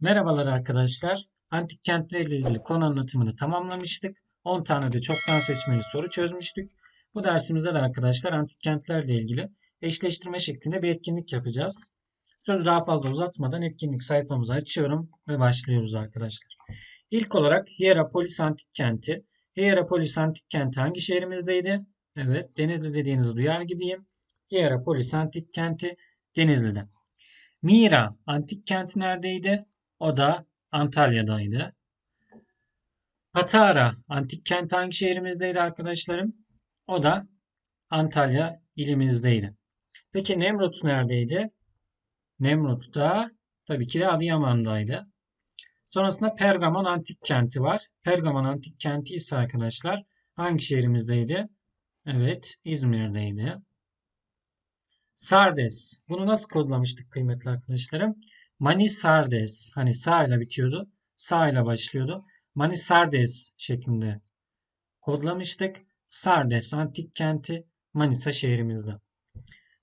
Merhabalar arkadaşlar. Antik kentlerle ilgili konu anlatımını tamamlamıştık. 10 tane de çoktan seçmeli soru çözmüştük. Bu dersimizde de arkadaşlar antik kentlerle ilgili eşleştirme şeklinde bir etkinlik yapacağız. Söz daha fazla uzatmadan etkinlik sayfamızı açıyorum ve başlıyoruz arkadaşlar. İlk olarak Hierapolis Antik Kenti. Hierapolis Antik Kenti hangi şehrimizdeydi? Evet, Denizli dediğinizi duyar gibiyim. Hierapolis Antik Kenti Denizli'de. Mira Antik Kenti neredeydi? O da Antalya'daydı. Patara antik kent hangi şehrimizdeydi arkadaşlarım? O da Antalya ilimizdeydi. Peki Nemrut neredeydi? Nemrut da tabii ki de Adıyaman'daydı. Sonrasında Pergamon antik kenti var. Pergamon antik kenti ise arkadaşlar hangi şehrimizdeydi? Evet, İzmir'deydi. Sardes. Bunu nasıl kodlamıştık kıymetli arkadaşlarım? Manisardes. Hani sağ ile bitiyordu. Sağ ile başlıyordu. Manisardes şeklinde kodlamıştık. Sardes antik kenti Manisa şehrimizde.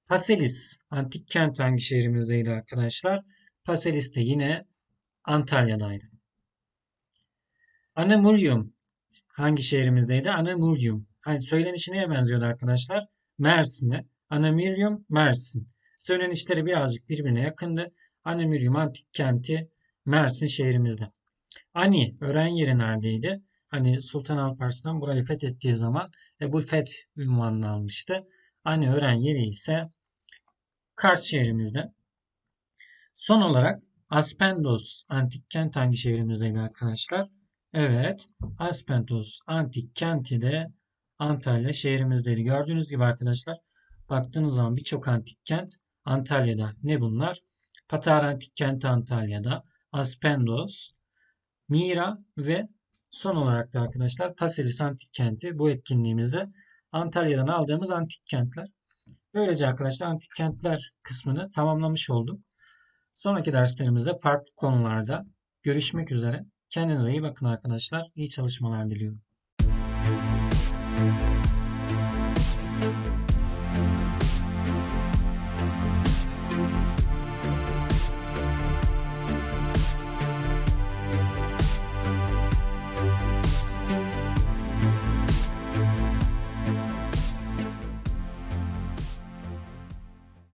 Paselis antik kent hangi şehrimizdeydi arkadaşlar? Paselis de yine Antalya'daydı. Anamurium hangi şehrimizdeydi? Anamurium. Hani söylenişi neye benziyordu arkadaşlar? Mersin'e. Anamurium Mersin. Söylenişleri birazcık birbirine yakındı. Anamurium antik kenti Mersin şehrimizde. Ani öğren yeri neredeydi? Hani Sultan Alparslan burayı fethettiği zaman Ebu Feth ünvanını almıştı. Ani öğren yeri ise Kars şehrimizde. Son olarak Aspendos antik kent hangi şehrimizdeydi arkadaşlar? Evet, Aspendos antik kenti de Antalya şehrimizdeydi. Gördüğünüz gibi arkadaşlar baktığınız zaman birçok antik kent Antalya'da. Ne bunlar? Patara antik kenti Antalya'da. Aspendos, Mira ve son olarak da arkadaşlar Paselis antik kenti bu etkinliğimizde Antalya'dan aldığımız antik kentler. Böylece arkadaşlar antik kentler kısmını tamamlamış olduk. Sonraki derslerimizde farklı konularda görüşmek üzere. Kendinize iyi bakın arkadaşlar. İyi çalışmalar diliyorum.